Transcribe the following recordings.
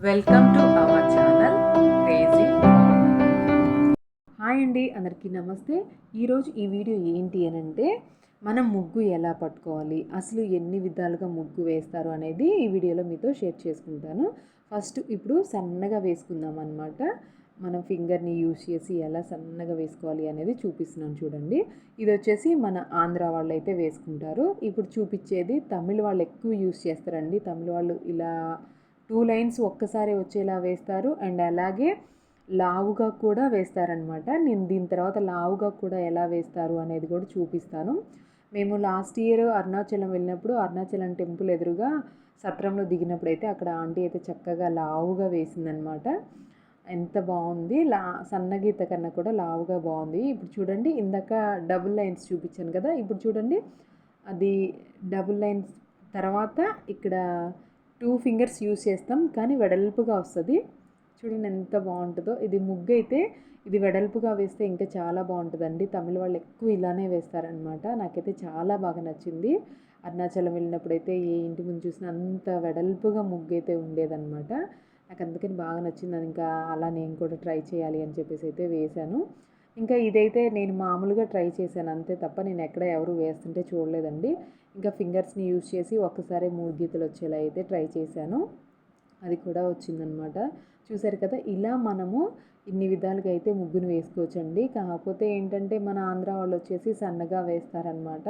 Welcome to our channel crazy hi అండి అందరికీ నమస్తే. ఈరోజు ఈ వీడియో ఏంటి అని అంటే మనం ముగ్గు ఎలా పట్టుకోవాలి అసలు ఎన్ని విధాలుగా ముగ్గు వేస్తారు అనేది ఈ వీడియోలో మీతో షేర్ చేసుకుంటాను. ఫస్ట్ ఇప్పుడు సన్నగా వేసుకుందాం అనమాట మనం ఫింగర్ని యూజ్ చేసి ఎలా సన్నగా వేసుకోవాలి అనేది చూపిస్తున్నాను చూడండి. ఇది వచ్చేసి మన ఆంధ్ర వాళ్ళు అయితే వేసుకుంటారు. ఇప్పుడు చూపించేది తమిళ వాళ్ళు ఎక్కువ యూజ్ చేస్తారండి. తమిళ వాళ్ళు ఇలా టూ లైన్స్ ఒక్కసారి వచ్చేలా వేస్తారు. అండ్ అలాగే లావుగా కూడా వేస్తారనమాట. నేను దీని తర్వాత లావుగా కూడా ఎలా వేస్తారు అనేది కూడా చూపిస్తాను. మేము లాస్ట్ ఇయర్ అరుణాచలం వెళ్ళినప్పుడు అరుణాచలం టెంపుల్ ఎదురుగా సత్రంలో దిగినప్పుడు అయితే అక్కడ ఆంటీ అయితే చక్కగా లావుగా వేసిందనమాట. ఎంత బాగుంది. లా సన్నగీత కన్నా కూడా లావుగా బాగుంది. ఇప్పుడు చూడండి ఇందాక డబుల్ లైన్స్ చూపించాను కదా. ఇప్పుడు చూడండి అది డబుల్ లైన్స్ తర్వాత ఇక్కడ టూ ఫింగర్స్ యూస్ చేస్తాం కానీ వెడల్పుగా వస్తుంది. చూడండి ఎంత బాగుంటుందో. ఇది ముగ్గు అయితే ఇది వెడల్పుగా వేస్తే ఇంకా చాలా బాగుంటుందండి. తమిళ వాళ్ళు ఎక్కువ ఇలానే వేస్తారనమాట నాకైతే చాలా బాగా నచ్చింది. అరుణాచలం వెళ్ళినప్పుడు అయితే ఏ ఇంటి ముందు చూసినా అంత వెడల్పుగా ముగ్గు అయితే ఉండేదన్నమాట. నాకు అందుకని బాగా నచ్చింది. అది ఇంకా అలా నేను కూడా ట్రై చేయాలి అని చెప్పేసి అయితే వేశాను. ఇంకా ఇదైతే నేను మామూలుగా ట్రై చేశాను. అంతే తప్ప నేను ఎక్కడ ఎవరు వేస్తుంటే చూడలేదండి. ఇంకా ఫింగర్స్ని యూజ్ చేసి ఒక్కసారి మూడు గీతలు వచ్చేలా అయితే ట్రై చేశాను. అది కూడా వచ్చిందనమాట చూసారు కదా ఇలా మనము ఇన్ని విధాలుగా అయితే ముగ్గును వేసుకోవచ్చండి. కాకపోతే ఏంటంటే మన ఆంధ్ర వాళ్ళు వచ్చేసి సన్నగా వేస్తారనమాట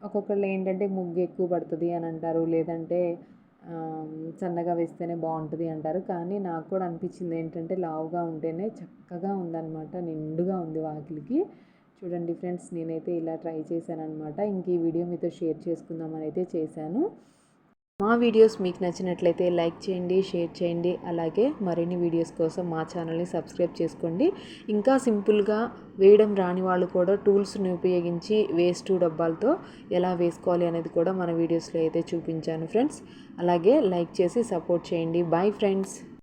ఒక్కొక్కళ్ళు ఏంటంటే ముగ్గు ఎక్కువ పడుతుంది అని అంటారు లేదంటే సన్నగా వేస్తేనే బాగుంటుంది అంటారు. కానీ నాకు కూడా అనిపించింది ఏంటంటే లావుగా ఉంటేనే చక్కగా ఉందన్నమాట నిండుగా ఉంది వాకిలికి. చూడండి ఫ్రెండ్స్ నేనైతే ఇలా ట్రై చేశాను అనమాట ఇంక ఈ వీడియో మీతో షేర్ చేసుకుందామని అయితే చేశాను. మా వీడియోస్ మీకు నచ్చినట్లయితే లైక్ చేయండి షేర్ చేయండి. అలాగే మరిన్ని వీడియోస్ కోసం మా ఛానల్ని సబ్స్క్రైబ్ చేసుకోండి. ఇంకా సింపుల్గా వేయడం రాని వాళ్ళు కూడా టూల్స్ని ఉపయోగించి వేస్ట్ డబ్బాలతో ఎలా వేసుకోవాలి అనేది కూడా మన వీడియోస్లో అయితే చూపించాను ఫ్రెండ్స్. అలాగే లైక్ చేసి సపోర్ట్ చేయండి. Bye friends.